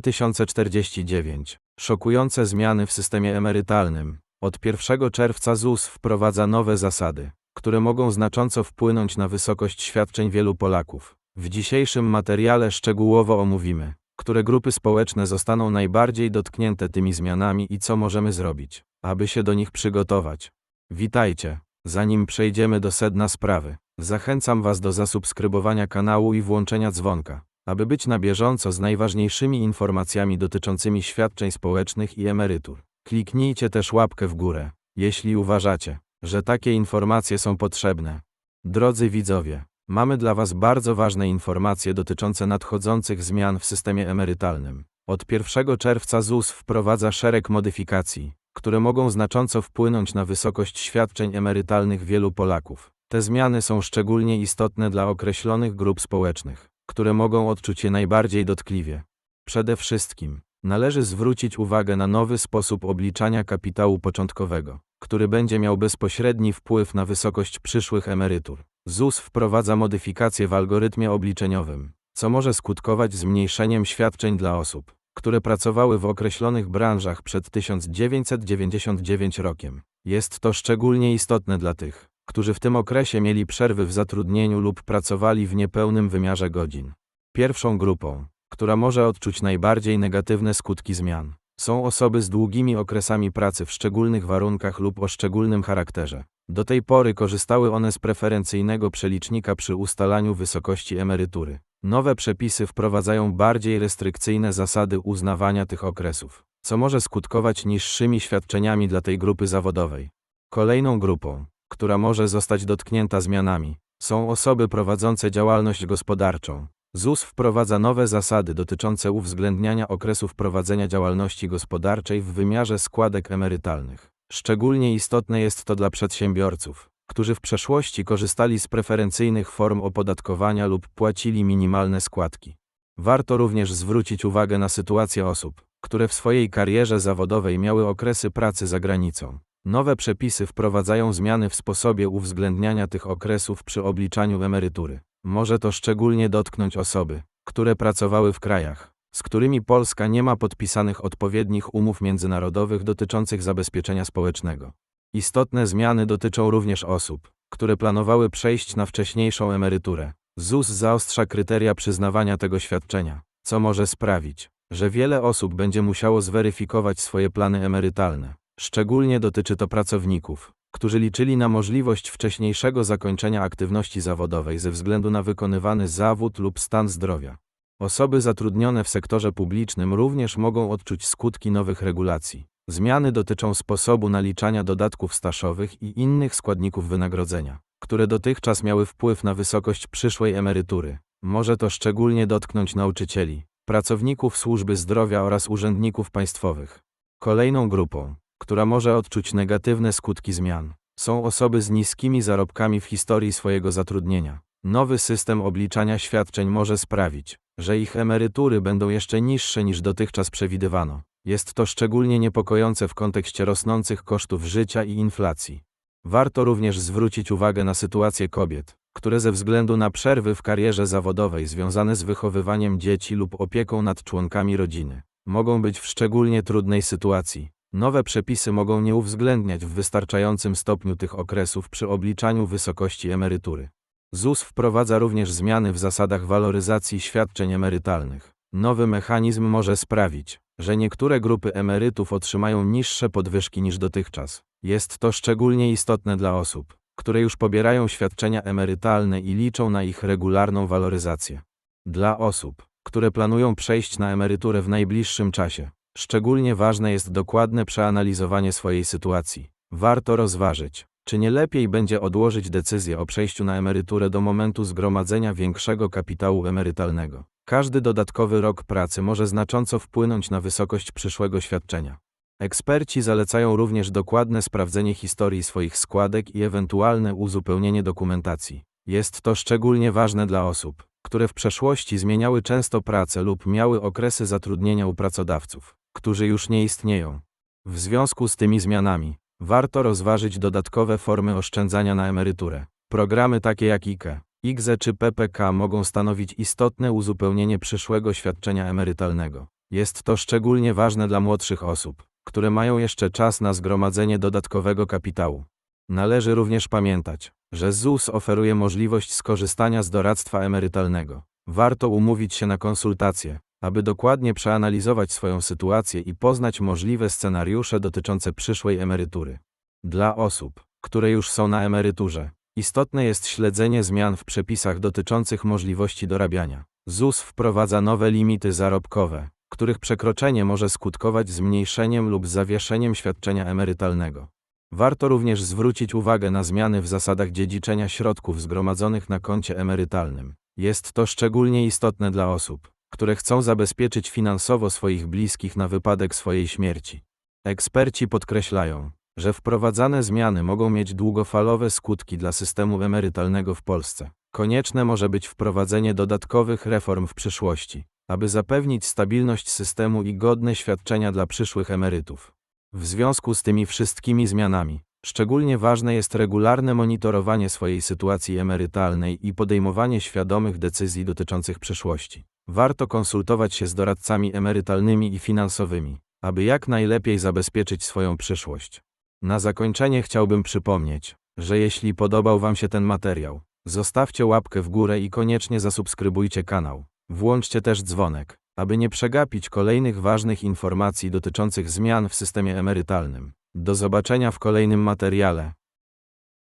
3049. Szokujące zmiany w systemie emerytalnym. Od 1 czerwca ZUS wprowadza nowe zasady, które mogą znacząco wpłynąć na wysokość świadczeń wielu Polaków. W dzisiejszym materiale szczegółowo omówimy, które grupy społeczne zostaną najbardziej dotknięte tymi zmianami i co możemy zrobić, aby się do nich przygotować. Witajcie. Zanim przejdziemy do sedna sprawy, zachęcam Was do zasubskrybowania kanału i włączenia dzwonka, aby być na bieżąco z najważniejszymi informacjami dotyczącymi świadczeń społecznych i emerytur. Kliknijcie też łapkę w górę, jeśli uważacie, że takie informacje są potrzebne. Drodzy widzowie, mamy dla Was bardzo ważne informacje dotyczące nadchodzących zmian w systemie emerytalnym. Od 1 czerwca ZUS wprowadza szereg modyfikacji, które mogą znacząco wpłynąć na wysokość świadczeń emerytalnych wielu Polaków. Te zmiany są szczególnie istotne dla określonych grup społecznych, które mogą odczuć je najbardziej dotkliwie. Przede wszystkim, należy zwrócić uwagę na nowy sposób obliczania kapitału początkowego, który będzie miał bezpośredni wpływ na wysokość przyszłych emerytur. ZUS wprowadza modyfikacje w algorytmie obliczeniowym, co może skutkować zmniejszeniem świadczeń dla osób, które pracowały w określonych branżach przed 1999 rokiem. Jest to szczególnie istotne dla tych, którzy w tym okresie mieli przerwy w zatrudnieniu lub pracowali w niepełnym wymiarze godzin. Pierwszą grupą, która może odczuć najbardziej negatywne skutki zmian, są osoby z długimi okresami pracy w szczególnych warunkach lub o szczególnym charakterze. Do tej pory korzystały one z preferencyjnego przelicznika przy ustalaniu wysokości emerytury. Nowe przepisy wprowadzają bardziej restrykcyjne zasady uznawania tych okresów, co może skutkować niższymi świadczeniami dla tej grupy zawodowej. Kolejną grupą, która może zostać dotknięta zmianami, są osoby prowadzące działalność gospodarczą. ZUS wprowadza nowe zasady dotyczące uwzględniania okresów prowadzenia działalności gospodarczej w wymiarze składek emerytalnych. Szczególnie istotne jest to dla przedsiębiorców, którzy w przeszłości korzystali z preferencyjnych form opodatkowania lub płacili minimalne składki. Warto również zwrócić uwagę na sytuację osób, które w swojej karierze zawodowej miały okresy pracy za granicą. Nowe przepisy wprowadzają zmiany w sposobie uwzględniania tych okresów przy obliczaniu emerytury. Może to szczególnie dotknąć osoby, które pracowały w krajach, z którymi Polska nie ma podpisanych odpowiednich umów międzynarodowych dotyczących zabezpieczenia społecznego. Istotne zmiany dotyczą również osób, które planowały przejść na wcześniejszą emeryturę. ZUS zaostrza kryteria przyznawania tego świadczenia, co może sprawić, że wiele osób będzie musiało zweryfikować swoje plany emerytalne. Szczególnie dotyczy to pracowników, którzy liczyli na możliwość wcześniejszego zakończenia aktywności zawodowej ze względu na wykonywany zawód lub stan zdrowia. Osoby zatrudnione w sektorze publicznym również mogą odczuć skutki nowych regulacji. Zmiany dotyczą sposobu naliczania dodatków staszowych i innych składników wynagrodzenia, które dotychczas miały wpływ na wysokość przyszłej emerytury. Może to szczególnie dotknąć nauczycieli, pracowników służby zdrowia oraz urzędników państwowych. Kolejną grupą, która może odczuć negatywne skutki zmian, są osoby z niskimi zarobkami w historii swojego zatrudnienia. Nowy system obliczania świadczeń może sprawić, że ich emerytury będą jeszcze niższe niż dotychczas przewidywano. Jest to szczególnie niepokojące w kontekście rosnących kosztów życia i inflacji. Warto również zwrócić uwagę na sytuację kobiet, które ze względu na przerwy w karierze zawodowej związane z wychowywaniem dzieci lub opieką nad członkami rodziny, mogą być w szczególnie trudnej sytuacji. Nowe przepisy mogą nie uwzględniać w wystarczającym stopniu tych okresów przy obliczaniu wysokości emerytury. ZUS wprowadza również zmiany w zasadach waloryzacji świadczeń emerytalnych. Nowy mechanizm może sprawić, że niektóre grupy emerytów otrzymają niższe podwyżki niż dotychczas. Jest to szczególnie istotne dla osób, które już pobierają świadczenia emerytalne i liczą na ich regularną waloryzację. Dla osób, które planują przejść na emeryturę w najbliższym czasie, szczególnie ważne jest dokładne przeanalizowanie swojej sytuacji. Warto rozważyć, czy nie lepiej będzie odłożyć decyzję o przejściu na emeryturę do momentu zgromadzenia większego kapitału emerytalnego. Każdy dodatkowy rok pracy może znacząco wpłynąć na wysokość przyszłego świadczenia. Eksperci zalecają również dokładne sprawdzenie historii swoich składek i ewentualne uzupełnienie dokumentacji. Jest to szczególnie ważne dla osób, które w przeszłości zmieniały często pracę lub miały okresy zatrudnienia u pracodawców, którzy już nie istnieją. W związku z tymi zmianami, warto rozważyć dodatkowe formy oszczędzania na emeryturę. Programy takie jak IKE, IGZE czy PPK mogą stanowić istotne uzupełnienie przyszłego świadczenia emerytalnego. Jest to szczególnie ważne dla młodszych osób, które mają jeszcze czas na zgromadzenie dodatkowego kapitału. Należy również pamiętać, że ZUS oferuje możliwość skorzystania z doradztwa emerytalnego. Warto umówić się na konsultacje, aby dokładnie przeanalizować swoją sytuację i poznać możliwe scenariusze dotyczące przyszłej emerytury. Dla osób, które już są na emeryturze, istotne jest śledzenie zmian w przepisach dotyczących możliwości dorabiania. ZUS wprowadza nowe limity zarobkowe, których przekroczenie może skutkować zmniejszeniem lub zawieszeniem świadczenia emerytalnego. Warto również zwrócić uwagę na zmiany w zasadach dziedziczenia środków zgromadzonych na koncie emerytalnym. Jest to szczególnie istotne dla osób, które chcą zabezpieczyć finansowo swoich bliskich na wypadek swojej śmierci. Eksperci podkreślają, że wprowadzane zmiany mogą mieć długofalowe skutki dla systemu emerytalnego w Polsce. Konieczne może być wprowadzenie dodatkowych reform w przyszłości, aby zapewnić stabilność systemu i godne świadczenia dla przyszłych emerytów. W związku z tymi wszystkimi zmianami, szczególnie ważne jest regularne monitorowanie swojej sytuacji emerytalnej i podejmowanie świadomych decyzji dotyczących przyszłości. Warto konsultować się z doradcami emerytalnymi i finansowymi, aby jak najlepiej zabezpieczyć swoją przyszłość. Na zakończenie chciałbym przypomnieć, że jeśli podobał Wam się ten materiał, zostawcie łapkę w górę i koniecznie zasubskrybujcie kanał. Włączcie też dzwonek, aby nie przegapić kolejnych ważnych informacji dotyczących zmian w systemie emerytalnym. Do zobaczenia w kolejnym materiale.